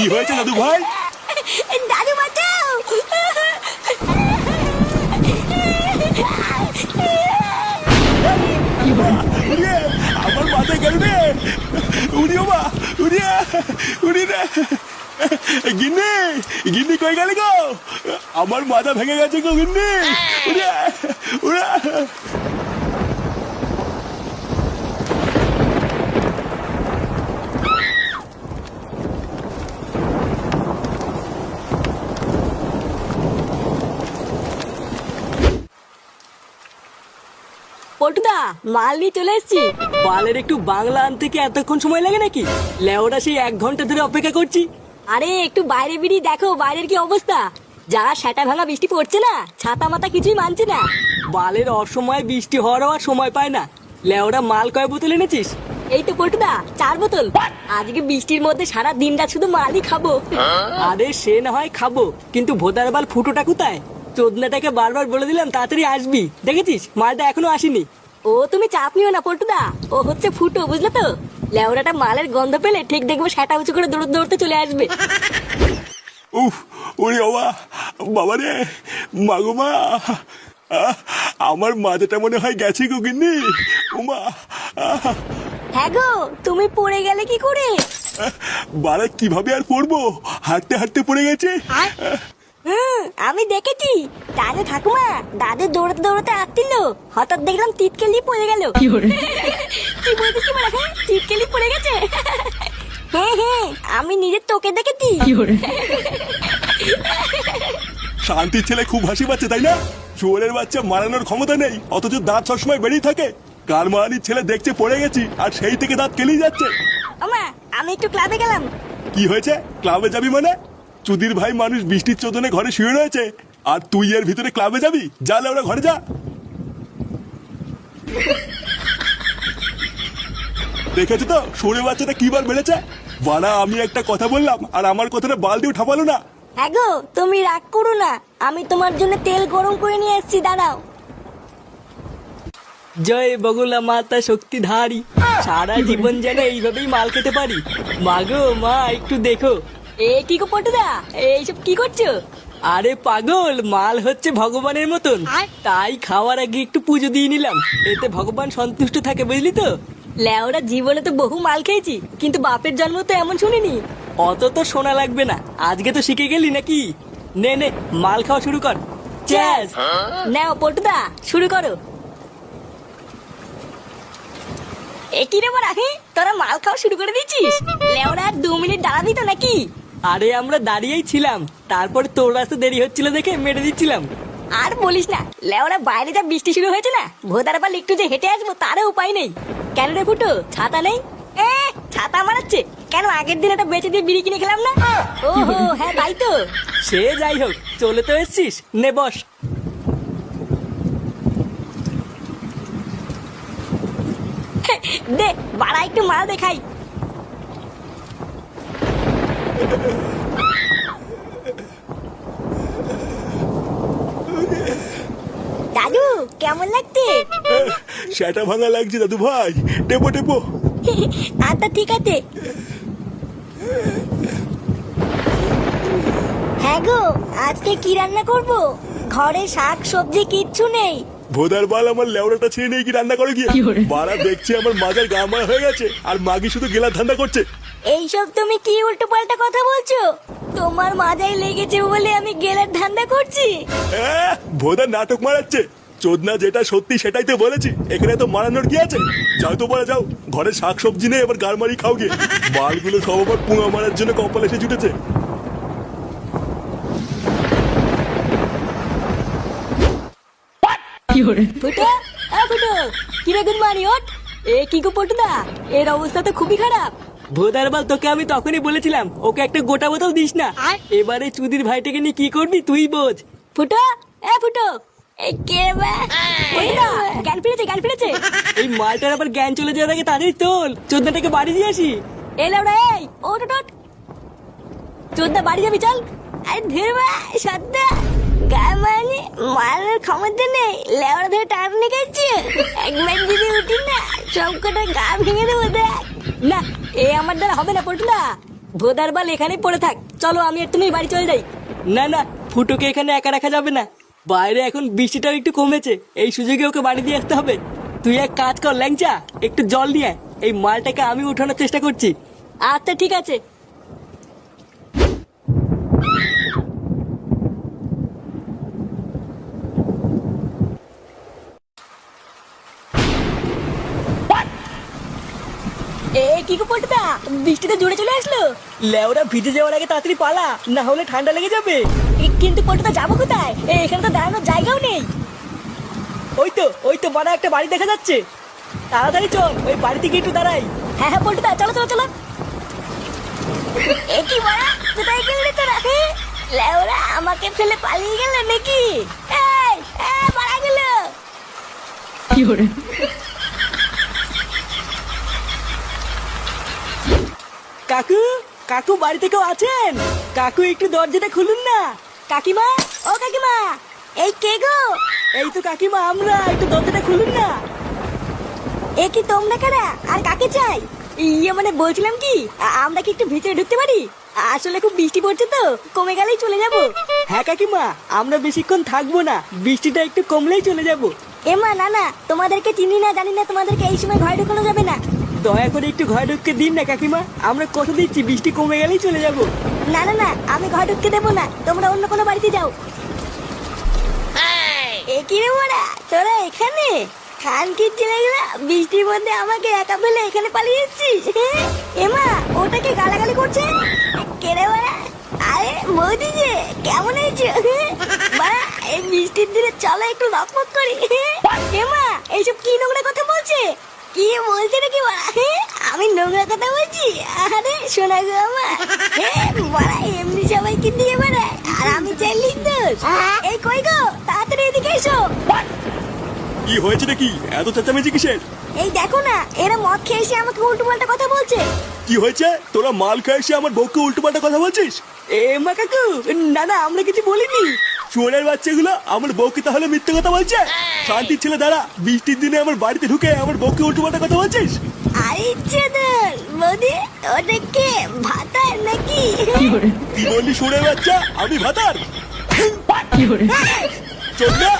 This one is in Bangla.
কি হয়েছে দাদু ভাই? দাদু বাঁচাও আমার মাথায় গেল রে উড়িও মা উড়িয়ে উড়ি রে গিন্নি গিন্নি কই গেলে গো? আমার মাথা ভেঙে গেছে গো গিন্নি। উড়িয়ে উড়া পটুদা মাল নিয়ে চলে এসেছি। বালের একটু বাংলা আনতে কি এতক্ষণ সময় লাগে নাকি? লেওরা সেই এক ঘণ্টা ধরে অপেক্ষা করছি। আরে একটু বাইরে বেরিয়ে দেখো বাইরের কি অবস্থা। যা সেটা ভাঙা বৃষ্টি পড়ছে না ছাতা মাতা কিছুই মানছে না। বালের অসময়ে বৃষ্টি হওয়ারও আর সময় পায় না। লেওরা মাল কয় বোতল এনেছিস? এই তো পটুদা চার বোতল। আজকে বৃষ্টির মধ্যে সারা দিনটা শুধু মালই খাব। আরে সে না হয় খাব কিন্তু ভোদার বাল ফুটোটা কোথায়? চোদনাটাকে বারবার বলে দিলাম তাড়াতাড়ি আসবি। দেখেছিস? মালটা এখনও আসেনি। ও তুমি চাপ নিও না পল্টুদা। ও হচ্ছে ফুটো বুঝলে তো? লেওরাটা মালের গন্ধ পেলে ঠিক দেখব সেটা উঁচু করে দৌড় দৌড়তে চলে আসবে। উফ ওরে বাবা বাবা রে মাগো মা। আহ, আমার মাথাটা মনে হয় গেছে গো গিন্নি। উমা আহ, হ্যাঁ গো তুমি পড়ে গেলে কি করে? বাড়া কীভাবে আর পড়ব? হাঁটতে হাঁটতে পড়ে গেছে। আমি দেখেছি। তাহলে ঠাকুমা দাদু দৌড়াতে দৌড়াতে আসছিল। হঠাৎ দেখলাম তিতকেলি পড়ে গেল। কি বলছিস কি বলা? হ্যাঁ তিতকেলি পড়ে গেছে। হ্যাঁ হ্যাঁ আমি নিজের তোকে দেখেছি। শান্তির ছেলে খুব হাসি পাচ্ছে তাই না? শুয়োরের বাচ্চা মারানোর ক্ষমতা নেই অথচ দাঁত সবসময় বেরিয়ে থাকে। কার মারানির ছেলে দেখছে পড়ে গেছি আর সেই থেকে দাঁত কেলেই যাচ্ছে। আমি একটু ক্লাবে গেলাম। কি হয়েছে? ক্লাবে যাবি মানে? চুদির ভাই মানুষ বৃষ্টির চোদনে ঘরে শুয়ে রয়েছে। আর তুই এর ভিতরে ক্লাবে যাবি? যা ওরা ঘরে যা। দেখেছ তো? সরে বাচ্চাটা কিবার বেড়েছে বানা আমি একটা কথা বললাম আর আমার কথাটা বালতি উঠাপালো না। হ্যাঁ গো তুমি রাগ করো না। আমি তোমার জন্য তেল গরম করে নিয়ে এসেছি দাঁড়াও। জয় বগুলা মাতা শক্তিধারী। সারা জীবন যেন এইভাবেই মাল খেতে পারি। মাগো মা একটু দেখো। এ কি গো পটুদা? এইসব কি করছ? আরে পাগল মাল হচ্ছে ভগবানের মতন। তাই খাওয়ার আগে একটু পুজো দিয়ে নিলাম। এতে ভগবান সন্তুষ্ট থাকে বুঝলি তো? ল্যাওরা জীবনে তো বহু মাল খেয়েছি কিন্তু বাপের জন্ম তো এমন শুনিনি। অত তো শোনা লাগবে না। আজকে তো শিখে গেলি নাকি? নে নে মাল খাওয়া শুরু কর। চ্যাস নাও পটুদা শুরু করো। এ কি রে হে তোরা মাল খাওয়া শুরু করে দিয়েছিস লেওরা আর দু মিনিট দাঁড়াবি তো নাকি? আরে আমরা দাঁড়িয়েই ছিলাম। তারপর তোর রাস্তা দেরি হচ্ছিল দেখে মেরে দিচ্ছিলাম। আর বলিস না লেওরা বাইরে যা বৃষ্টি শুরু হয়েছে না ভোদার পাল একটু যে হেঁটে আসব তারও উপায় নেই। কেন রে ফুটো ছাতা নেই? এ ছাতা মারাচ্ছে কেন আগের দিন একটা বেঁচে দিয়ে বিড়ি কিনে খেলাম না? ও হ্যাঁ তাই তো। সে যাই হোক চলে তো এসছিস নে বস। দে বাড়া একটু মাল দেখাই। দাদু কেমন লাগছে? সেটা ভাঙা লাগছে দাদু ভাই। টেপো টেপো। আচ্ছা ঠিক আছে। হ্যাঁ গো আজকে কি রান্না করব? ঘরে শাক সবজি কিচ্ছু নেই। ভোদার বাল আমার লেওড়াটা ছেড়ে নিয়ে কি রান্না করে গিয়ে? বাড়া দেখছি আমার মাজার গা হয়ে গেছে আর মাগি শুধু গেলার ধান্দা করছে। এইসব তুমি কি উল্টো পাল্টা কথা বলছো? তোমার মাজায় লেগেছে বলে আমি গেলার ধান্দা করছি। ভোদার নাটক মারাচ্ছে। চোদনা যেটা সত্যি সেটাই তো বলেছি। এখানে তো মারানোর কি আছে? যাও তো বলে যাও। ঘরে শাক সবজি নেই এবার গার মারি খাও গিয়ে। বালগুলো সব আবার পুঙা মারার জন্য কপাল এসে জুটেছে। ফুটো আ ফুটো কিরে গুড মর্নিং ওট এ কি গো পটুদা? এর অবস্থা তো খুবই খারাপ। ভোদার বাল তোকে আমি তখনই বলেছিলাম ওকে একটা গোটা বোতল দিস না। এবারে চুদির ভাইটাকে নিয়ে কি করবি তুই বোঝ। ফুটো? এ ফুটো! এ কে বা? ফুটো জ্ঞান ফিরেছে জ্ঞান ফিরেছে। এই মালটার আবার জ্ঞান চলে যাওয়ার আগে তাদের তোল চোদ্দাটাকে বাড়ি দিয়ে আসি। এলাম রে এই ওট ওট ওট চোদ্দা বাড়ি যাবি চল। আরে ধীর বা সদ্দা গায়ে মানে মারার ক্ষমতা নেই। লেওড়া ধরে টান নিকাচ্ছে একবার যদি উঠি না সব কটা গা ভেঙে দেবো দেখ। না এ আমার দ্বারা হবে না পটুদা ভোদার বাল এখানেই পড়ে থাক। চলো আমি একটু বাড়ি চলে যাই। না না ফুটোকে এখানে একা রাখা যাবে না। বাইরে এখন বৃষ্টিটাও একটু কমেছে। এই সুযোগে ওকে বাড়ি দিয়ে আসতে হবে। তুই এক কাজ কর ল্যাংচা একটু জল নিয়ে। এই মালটাকে আমি উঠানোর চেষ্টা করছি। আচ্ছা ঠিক আছে এ কি গো পটদা বৃষ্টিতে জুড়ে চলে আসলো? লেওরা ভিজে যাওয়ার আগে তাড়াতাড়ি পালা না হলে ঠান্ডা লেগে যাবে। কিন্তু পটদা যাব কোথায়? এখানে তো দাঁড়ানোর জায়গাও নেই। ওই তো ওই তো বড় একটা বাড়ি দেখা যাচ্ছে। তাড়াতাড়ি চল ওই বাড়ি থেকে একটু দাঁড়াই। হ্যাঁ হ্যাঁ পটদা চলো চলো চলো। এ কি বড়া কোথায় গেলে তোরা হ্যাঁ? লেওরা আমাকে ফেলে পালিয়ে গেল নাকি? এই এ মারা গেল। কাকু কাকু বাড়িতে কেউ আছেন? কাকু একটু দরজাটা খুলুন না। কাকিমা ও কাকিমা এই কে গো? এই তো কাকিমা আমরা একটু দরজাটা খুলুন না। এ কি তোমরা কারা? আর কাকে চাই? ইয়ে মানে বলছিলাম কি আমরা কি একটু ভিতরে ঢুকতে পারি? আসলে খুব বৃষ্টি পড়ছে তো কমে গেলেই চলে যাব। হ্যাঁ কাকিমা আমরা বেশিক্ষণ থাকব না বৃষ্টিটা একটু কমলেই চলে যাব। এমা না না তোমাদেরকে চিনি না জানি না তোমাদেরকে এই সময় ঘরে ঢুকানো যাবে না। দয়া করে একটু ঘরে ঢুকতে দিন না কাকিমা। আমরা কথা দিচ্ছি বৃষ্টি কমে গেলেই চলে যাব। না না না আমি ঘরে ঢুকতে দেবো না। তোমরা অন্য কোনো বাড়িতে যাও। এ কি রে মোরা? তোরা এখানে? খান বৃষ্টির মধ্যে আমাকে একা ফেলে এখানে পালিয়ে এসেছিস? এমা ওটাকে গালাগালি করছে? কেড়ে মারা? আরে বৌদি যে কেমন হয়েছে বাড়া এই বৃষ্টির দিনে চলো একটু লকমক করি। এমা এইসব কি নোংরা কথা বলছে? কি বলছে নাকি বাড়া আমি নোংরা কথা বলছি? আরে শোনা গো আমার বাড়া এমনি সবাই কি দিয়ে বেড়ায়। আর আমি চাইলি দোষ এই কই গো? তাড়াতাড়ি এদিকে এসো। কি হয়েছে নাকি? এত চেঁচামেচি কিসের? এই দেখো না এরা মদ খেয়ে এসে আমাকে উল্টো পাল্টা কথা বলছে। কি হয়েছে? তোরা মাল খেয়ে এসে আমার বউকে উল্টো পাল্টা কথা বলছিস? এ মা কাকু না না আমরা কিছু বলিনি। চোরের বাচ্চাগুলো আমার বউকে তাহলে মিথ্যে কথা বলছে? শান্তির ছেলে দাঁড়া বৃষ্টির দিনে আমার বাড়িতে ঢুকে আমার বউকে উল্টো পাল্টা কথা বলছিস? আরে চেদন বৌদি ওটা কে ভাতার নাকি? কি বললি চোরের বাচ্চা? আমি ভাতার। চোর না